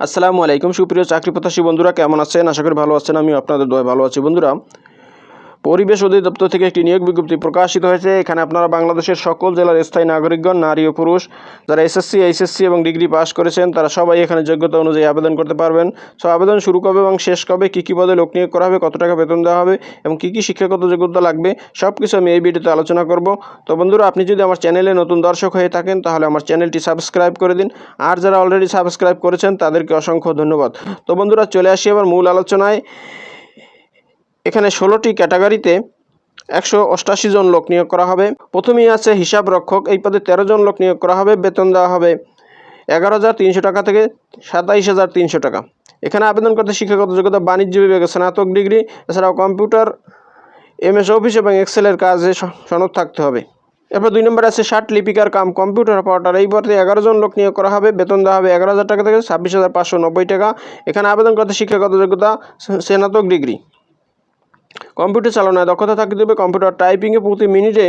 আসসালামু আলাইকুম সুপ্রিয় চাকরি প্রত্যাশী বন্ধুরা, কেমন আছেন? আশা করি ভালো আছেন আমি আপনাদের দয় ভালো আছি। বন্ধুরা পরিবেশ অধিদপ্তর থেকে একটি নিয়োগ বিজ্ঞপ্তি প্রকাশিত হয়েছে। এখানে আপনারা বাংলাদেশের সকল জেলার স্থায়ী নাগরিকগণ, নারী ও পুরুষ, যারা এসএসসি, এইচএসসি এবং ডিগ্রি পাস করেছেন, তারা সবাই এখানে যোগ্যতা অনুযায়ী আবেদন করতে পারবেন। সো, আবেদন শুরু কবে এবং শেষ কবে, কী কী পদে লোক নিয়োগ করা হবে, কত টাকা বেতন দেওয়া হবে এবং কী কী শিক্ষাগত যোগ্যতা লাগবে সব কিছু আমি এই ভিডিওতে আলোচনা করব। তো বন্ধুরা, আপনি যদি আমার চ্যানেলে নতুন দর্শক হয়ে থাকেন, তাহলে আমার চ্যানেলটি সাবস্ক্রাইব করে দিন। আর যারা অলরেডি সাবস্ক্রাইব করেছেন, তাদেরকে অসংখ্য ধন্যবাদ। তো বন্ধুরা, চলে আসি এবার মূল আলোচনায়। এখানে ষোলোটি ক্যাটাগরিতে একশো অষ্টাশি জন লোক নিয়োগ করা হবে। প্রথমেই আছে হিসাব রক্ষক, এই পদে তেরো জন লোক নিয়োগ করা হবে, বেতন দেওয়া হবে এগারো হাজার তিনশো টাকা থেকে সাতাইশ হাজার তিনশো টাকা। এখানে আবেদন করতে শিক্ষাগত যোগ্যতা বাণিজ্য বিভাগে স্নাতক ডিগ্রি, এছাড়াও কম্পিউটার, এমএস অফিস এবং এক্সেলের কাজে সনদ থাকতে হবে। এরপর দুই নম্বর আছে ষাট লিপিকার কাম, কম্পিউটার অপারেটর এই পদে এগারো জন লোক নিয়োগ করা হবে, বেতন দেওয়া হবে এগারো হাজার টাকা থেকে ছাব্বিশ হাজার পাঁচশো নব্বই টাকা। এখানে আবেদন করতে শিক্ষাগত যোগ্যতা স্নাতক ডিগ্রি। কম্পিউটার চালনায় দক্ষতা থাকতে হবে কম্পিউটার টাইপিংয়ে প্রতি মিনিটে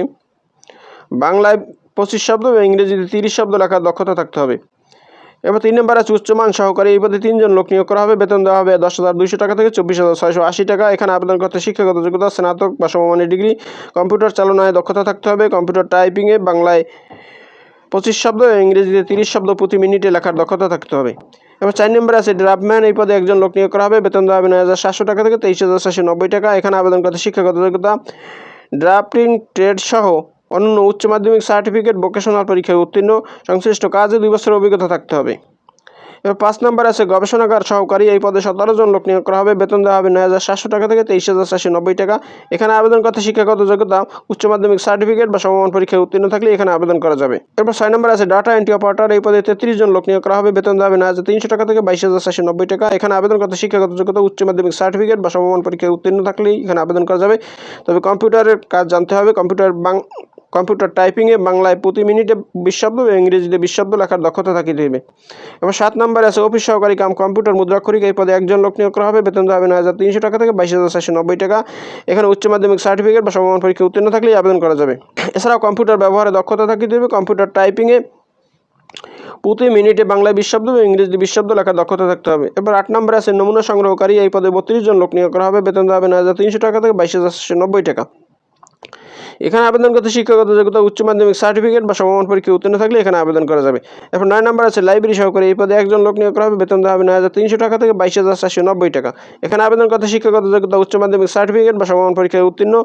বাংলায় পঁচিশ শব্দ এবং ইংরেজিতে তিরিশ শব্দ লেখার দক্ষতা থাকতে হবে। এবার তিন নম্বর আছে উচ্চমান সহকারী। এই পদে তিনজন লোক নিয়োগ করা হবে। বেতন দেওয়া হবে দশ হাজার দুইশো টাকা থেকে চব্বিশ হাজার ছয়শো আশি টাকা। এখানে আবেদন করতে শিক্ষাগত যোগ্যতা, স্নাতক বা সমমানের ডিগ্রি। কম্পিউটার চালনায় দক্ষতা থাকতে হবে। কম্পিউটার টাইপিংয়ে বাংলায় পঁচিশ শব্দ, ইংরেজিতে তিরিশ শব্দ প্রতি মিনিটে লেখার দক্ষতা থাকতে হবে। এবার চার নম্বরে আছে, ড্রাফটম্যান, এই পদে একজন লোক নিয়োগ করা হবে। বেতন দেওয়া হবে নয় হাজার সাতশো টাকা থেকে তেইশ হাজার সাতশো নব্বই টাকা। এখানে আবেদন করতে শিক্ষাগত যোগ্যতা ড্রাফটিং, ট্রেড সহ অন্য উচ্চ মাধ্যমিক সার্টিফিকেট, ভোকেশনাল পরীক্ষায় উত্তীর্ণ, সংশ্লিষ্ট কাজে দুই বছরের অভিজ্ঞতা থাকতে হবে। এবার পাঁচ নম্বর আছে, গবেষণাগার সহকারী এই পদে সতেরো জন লোক নিয়োগ করা হবে। বেতন দেওয়া হবে নয় হাজার সাতশো টাকা থেকে তেইশ হাজার চারশো নব্বই টাকা। এখানে আবেদন করতে শিক্ষাগত যোগ্যতা, উচ্চ মাধ্যমিক সার্টিফিকেট বা সমমান পরীক্ষায় উত্তীর্ণ থাকলে এখানে আবেদন করা যাবে। এরপর ছয় নম্বর আছে, ডাটা এন্ট্রি অপারেটর, এই পদে তেত্রিশ জন লোক নিয়োগ করা হবে। বেতন দেওয়া হবে নয় হাজার তিনশো টাকা থেকে বাইশ হাজার চারশো নব্বই টাকা। এখানে আবেদন করতে শিক্ষাগত যোগ্যতা, উচ্চ মাধ্যমিক সার্টিফিকেট বা সমমান পরীক্ষায় উত্তীর্ণ থাকলেই এখানে আবেদন করা যাবে। তবে কম্পিউটারের কাজ জানতে হবে। কম্পিউটার কম্পিউটার টাইপিংয়ে বাংলায় প্রতি মিনিটে বিশ শব্দ এবং ইংরেজিতে বিশ শব্দ লেখার দক্ষতা থাকিতে হবে এবং সাত নম্বরে আছে, অফিস সহকারী কাম কম্পিউটার মুদ্রাক্ষরিক, এই পদে একজন লোক নিয়োগ করা হবে। বেতন হবে নয় হাজার তিনশো টাকা থেকে বাইশ হাজার চারশো নব্বই টাকা। এখানে উচ্চ মাধ্যমিক সার্টিফিকেট বা সমমান পরীক্ষা উত্তীর্ণ থাকলেই আবেদন করা যাবে। এছাড়াও কম্পিউটার ব্যবহারে দক্ষতা থাকিতে হবে কম্পিউটার টাইপিংয়ে প্রতি মিনিটে বাংলায় বিশ্বব্দ এবং ইংরেজিতে বিশ্বব্দ লেখার দক্ষতা থাকতে হবে। এবার আট নম্বরে আছে, নমুনা সংগ্রহকারী, এই পদে বত্রিশ জন লোক নিয়োগ করা হবে। বেতন দেওয়া হবে নয় হাজার তিনশো টাকা থেকে বাইশ হাজার নব্বই টাকা। এখানে আবেদন করতে শিক্ষাগত যোগ্যতা, উচ্চ মাধ্যমিক সার্টিফিকেট বা সমমান পরীক্ষায় উত্তীর্ণ থাকলে এখানে আবেদন করা যাবে। এখন নয় নম্বর আছে লাইব্রেরি সহকারী এই পদে একজন লোক নিয়োগ করা হবে। বেতন দেওয়া হবে নয় হাজার তিনশো টাকা থেকে বাইশ হাজার চারশো নব্বই টাকা। এখানে আবেদন করতে শিক্ষাগত যোগ্যতা, উচ্চ মাধ্যমিক সার্টিফিকেট বা সমমান পরীক্ষায় উত্তীর্ণ।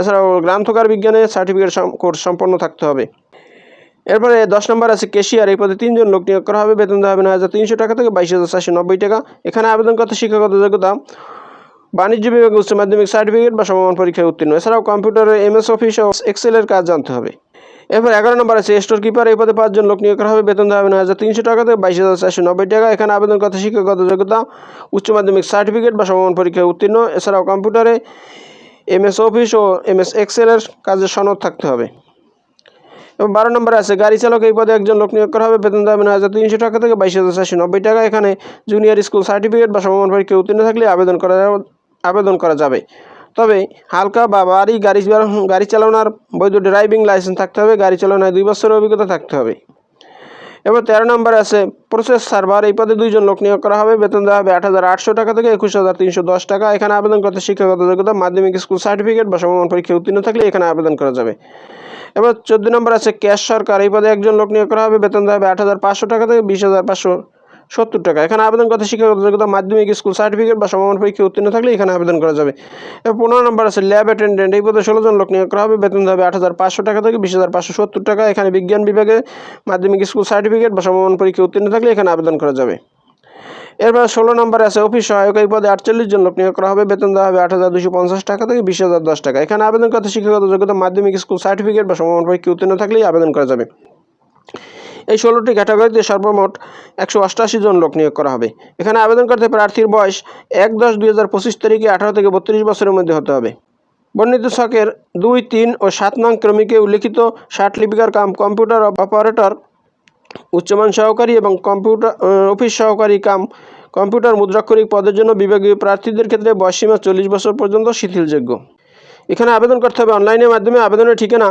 এছাড়াও গ্রান্থকার বিজ্ঞানে সার্টিফিকেট কোর্স সম্পন্ন থাকতে হবে। এরপরে দশ নম্বর আছে কেশিয়ার এই পদে তিনজন লোক নিয়োগ করা হবে। বেতন দেওয়া হবে নয় হাজার তিনশো টাকা থেকে বাইশ হাজার চারশো নব্বই টাকা। এখানে আবেদন করতে শিক্ষাগত যোগ্যতা বাণিজ্য বিভাগে, উচ্চ মাধ্যমিক সার্টিফিকেট বা সমমান পরীক্ষায় উত্তীর্ণ। এছাড়াও কম্পিউটারে এমএস অফিস ও এক্সেলের কাজ জানতে হবে। এরপর এগারো নম্বর আছে স্টোর কিপার এই পদে পাঁচজন লোক নিয়োগ করা হবে। বেতন দেওয়া হবে নয় হাজার তিনশো টাকা থেকে বাইশ হাজার চারশো নব্বই টাকা। এখানে আবেদন করতে শিক্ষাগত যোগ্যতা, উচ্চ মাধ্যমিক সার্টিফিকেট বা সমমান পরীক্ষায় উত্তীর্ণ। এছাড়াও কম্পিউটারে এমএস অফিস ও এমএস এক্সেলের কাজের সনদ থাকতে হবে। এবং বারো নম্বরে আছে, গাড়ি চালক এই পদে একজন লোক নিয়োগ করা হবে। বেতন দেওয়া হবে নয় হাজার তিনশো টাকা থেকে বাইশ হাজার চারশো নব্বই টাকা। এখানে জুনিয়র স্কুল সার্টিফিকেট বা সমমান পরীক্ষায় উত্তীর্ণ থাকলে আবেদন করা আবেদন করা যাবে। তবে হালকা বা ভারী গাড়ি গাড়ি চালানোর বৈধ ড্রাইভিং লাইসেন্স থাকতে হবে, গাড়ি চালানোয় দুই বছরের অভিজ্ঞতা থাকতে হবে। এবার তেরো নম্বরে আছে, প্রসেস সার্ভার, এই পদে দুইজন লোক নিয়োগ করা হবে। বেতন দেওয়া হবে আট হাজার আটশো টাকা থেকে একুশ হাজার তিনশো দশ টাকা। এখানে আবেদন করতে শিক্ষাগত যোগ্যতা, মাধ্যমিক স্কুল সার্টিফিকেট বা সমমান পরীক্ষায় উত্তীর্ণ থাকলে এখানে আবেদন করা যাবে। এবার চোদ্দ নম্বর আছে, ক্যাশ সরকার, এই পদে একজন লোক নিয়োগ করা হবে। বেতন দেওয়া হবে আট হাজার পাঁচশো টাকা থেকে বিশ হাজার পাঁচশো সত্তর টাকা। এখানে আবেদন করতে শিক্ষাগত যোগ্যতা মাধ্যমিক স্কুল সার্টিফিকেট বা সমমান পরীক্ষায় উত্তীর্ণ থাকলে এখানে আবেদন করা যাবে। পনেরো নম্বর আছে, ল্যাব অ্যাটেন্ডেন্ট। এই পদে ষোলো জন লোক নিয়োগ করা হবে। বেতন হবে আট হাজার পাঁচশো টাকা থেকে বিশ হাজার পাঁচশো সত্তর টাকা। এখানে বিজ্ঞান বিভাগে মাধ্যমিক স্কুল সার্টিফিকেট বা সমমান পরীক্ষায় উত্তীর্ণ থাকলে এখানে আবেদন করা যাবে। এরপর ষোলো নম্বরে আছে, অফিস সহায়ক। এই পদে আটচল্লিশ জন লোক নিয়োগ করা হবে। বেতন দেওয়া হবে আট হাজার দুশো পঞ্চাশ টাকা থেকে বিশ হাজার দশ টাকা। এখানে আবেদন করতে শিক্ষাগত যোগ্যতা মাধ্যমিক স্কুল সার্টিফিকেট বা সমমান পরীক্ষা উত্তীর্ণ থাকলেই আবেদন করা যাবে। এই ষোলোটি ক্যাটাগরিতে সর্বমোট একশো অষ্টাশি জন লোক নিয়োগ করা হবে। এখানে আবেদন করতে প্রার্থীর বয়স এক দশ দুই হাজার পঁচিশ তারিখে আঠারো থেকে বত্রিশ বছরের মধ্যে হতে হবে। বর্ণিত ছকের দুই, তিন ও সাত নং ক্রমিকে উল্লিখিত ষাট লিপিকার কাম কম্পিউটার অপারেটর, উচ্চমান সহকারী এবং কম্পিউটার অফিস সহকারী কাম কম্পিউটার মুদ্রাক্ষরিক পদের জন্য বিভাগীয় প্রার্থীদের ক্ষেত্রে বয়সীমা চল্লিশ বছর পর্যন্ত শিথিলযোগ্য। এখানে আবেদন করতে হবে অনলাইনের মাধ্যমে। আবেদনের ঠিকানা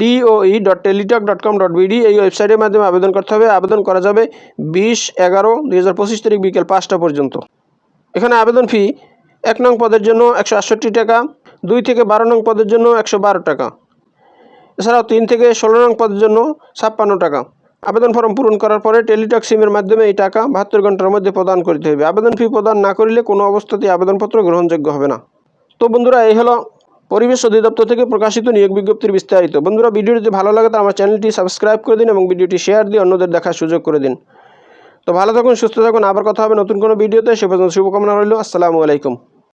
DOE dot teletalk dot com dot BD এই ওয়েবসাইটের মাধ্যমে আবেদন করতে হবে। আবেদন করা যাবে বিশ এগারো দুই হাজার পঁচিশ তারিখ বিকেল পাঁচটা পর্যন্ত। এখানে আবেদন ফি এক নং পদের জন্য একশো আটষট্টি টাকা, দুই থেকে বারো নং পদের জন্য একশো বারো টাকা। এছাড়াও তিন থেকে ষোলো নং পদের জন্য ছাপ্পান্ন টাকা। আবেদন ফর্ম পূরণ করার পরে টেলিটক সিমের মাধ্যমে এই টাকা বাহাত্তর ঘণ্টার মধ্যে প্রদান করতে হবে। আবেদন ফি প্রদান না করিলে কোনো অবস্থাতেই আবেদনপত্র গ্রহণযোগ্য হবে না। তো বন্ধুরা, এই হলো পরিবেশ অধিদপ্তর থেকে প্রকাশিত নিয়োগ বিজ্ঞপ্তির বিস্তারিত। বন্ধুরা, ভিডিওটি ভালো লাগে আমার চ্যানেলটি সাবস্ক্রাইব করে দিন এবং ভিডিওটি শেয়ার দিয়ে অন্যদের দেখার সুযোগ করে দিন। তো ভালো থাকুন, সুস্থ থাকুন, আবার কথা হবে নতুন কোনো ভিডিওতে। সে পর্যন্ত শুভকামনা রইল। আসসালামু আলাইকুম।